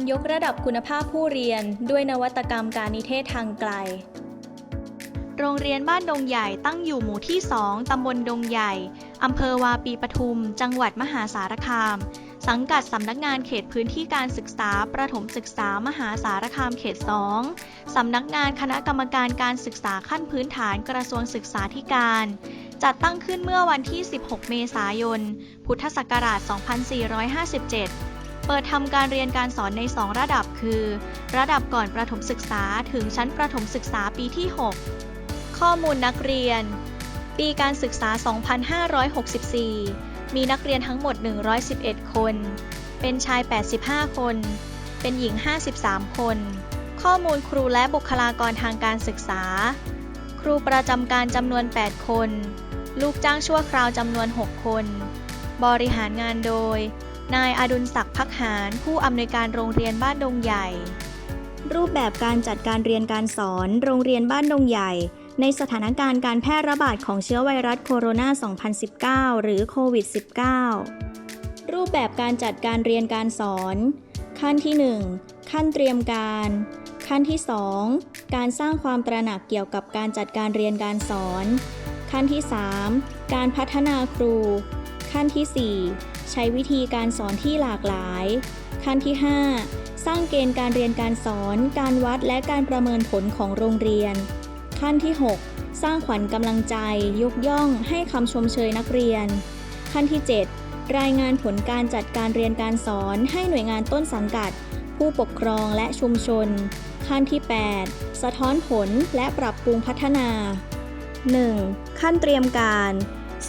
การยกระดับคุณภาพผู้เรียนด้วยนวัตกรรมการนิเทศทางไกล โรงเรียนบ้านดงใหญ่ตั้งอยู่หมู่ที่ 2 ตำบลดงใหญ่ อำเภอวาปีปทุม จังหวัดมหาสารคาม สังกัดสำนักงานเขตพื้นที่การศึกษา ประถมศึกษามหาสารคามเขต 2 สำนักงานคณะกรรมการการศึกษาขั้นพื้นฐานกระทรวงศึกษาธิการ จัดตั้งขึ้นเมื่อวันที่ 16 เมษายน พุทธศักราช 2457 เปิดทำการเรียนการสอนใน 2 ระดับคือ ระดับก่อนประถมศึกษาถึงชั้นประถมศึกษาปีที่ 6 ข้อมูลนักเรียน ปีการศึกษา 2564 มีนักเรียนทั้งหมด 111 คน เป็นชาย 85 คน เป็นหญิง 53 คน ข้อมูลครูและบุคลากรทางการศึกษา ครูประจำการจำนวน 8 คน ลูกจ้างชั่วคราวจำนวน 6 คน บริหารงานโดย นายอดุลศักดิ์พักหารผู้อำนวยการโรงเรียนบ้านดงใหญ่ รูปแบบการจัดการเรียนการสอนโรงเรียนบ้านดงใหญ่ ในสถานการณ์การแพร่ระบาดของเชื้อไวรัสโคโรนา 2019 หรือโควิด -19 รูปแบบการจัดการเรียนการสอน ขั้นที่ 1 ขั้นเตรียมการ ขั้นที่ 2 การสร้างความตระหนักเกี่ยวกับการจัดการเรียนการสอน ขั้นที่ 3 การพัฒนาครู ขั้นที่ 4 ใช้วิธีการสอนที่หลากหลาย ขั้นที่ 5 สร้างเกณฑ์การเรียนการสอน การวัดและการประเมินผลของโรงเรียน ขั้นที่ 6 สร้างขวัญกำลังใจ ยกย่อง ให้คำชมเชยนักเรียน ขั้นที่ 7 รายงานผลการจัดการเรียนการสอนให้หน่วยงานต้นสังกัด ผู้ปกครองและชุมชน ขั้นที่ 8 สะท้อนผลและปรับปรุงพัฒนา 1. ขั้นเตรียมการ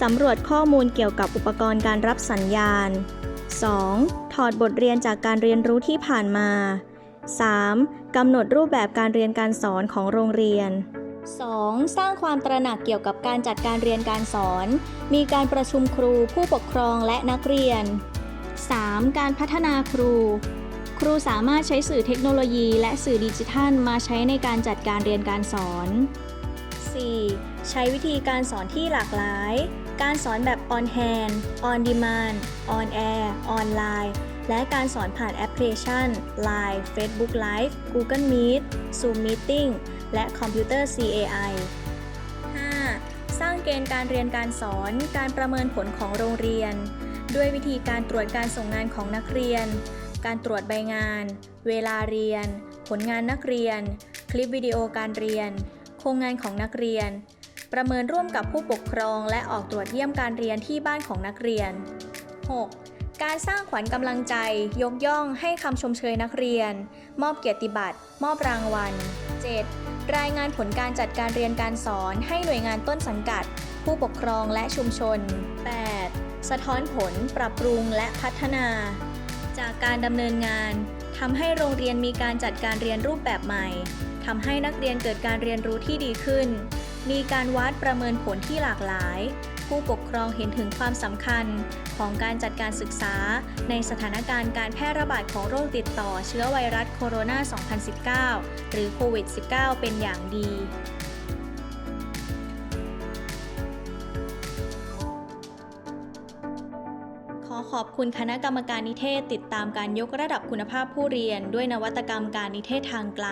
สำรวจข้อมูลเกี่ยวกับอุปกรณ์การรับสัญญาณ 2. ถอดบทเรียนจากการเรียนรู้ที่ผ่านมา 3. กำหนดรูปแบบการเรียนการสอนของโรงเรียน 2. สร้างความตระหนักเกี่ยวกับการจัดการเรียนการสอน มีการประชุมครูผู้ปกครองและนักเรียน 3. การพัฒนาครู ครูสามารถใช้สื่อเทคโนโลยีและสื่อดิจิทัลมาใช้ในการจัดการเรียนการสอน 4. ใช้วิธีการสอนที่หลากหลาย การสอนแบบ on hand on demand on air online และการสอนผ่านแอปพลิเคชัน Line Facebook Live Google Meet Zoom Meeting และคอมพิวเตอร์ CAI 5. สร้างเกณฑ์การเรียนการสอน การประเมินผลของโรงเรียน ด้วยวิธีการตรวจการส่งงานของนักเรียน การตรวจใบงาน เวลาเรียน ผลงานนักเรียน คลิปวิดีโอการเรียน โครงงานของนักเรียน ประเมินร่วมกับผู้ปกครอง และออกตรวจเยี่ยมการเรียนที่บ้านของนักเรียน 6. การสร้างขวัญกำลังใจ ยกย่องให้คำชมเชยนักเรียน มอบเกียรติบัตร มอบรางวัล 7. รายงานผลการจัดการเรียนการสอนให้หน่วยงานต้นสังกัด ผู้ปกครองและชุมชน 8. สะท้อนผล ปรับปรุงและพัฒนา จากการดำเนินงานทำให้โรงเรียนมีการจัดการเรียนรูปแบบใหม่ทำให้นักเรียนเกิดการเรียนรู้ที่ดีขึ้น มีการวัดประเมินผลที่หลากหลาย ผู้ปกครองเห็นถึงความสำคัญของการจัดการศึกษา ในสถานการณ์การแพร่ระบาดของโรคติดต่อเชื้อไวรัสโคโรนา 2019 หรือโควิด -19 เป็นอย่างดีขอขอบคุณคณะกรรมการนิเทศติดตามการยกระดับคุณภาพผู้เรียนด้วยนวัตกรรมการนิเทศทางไกล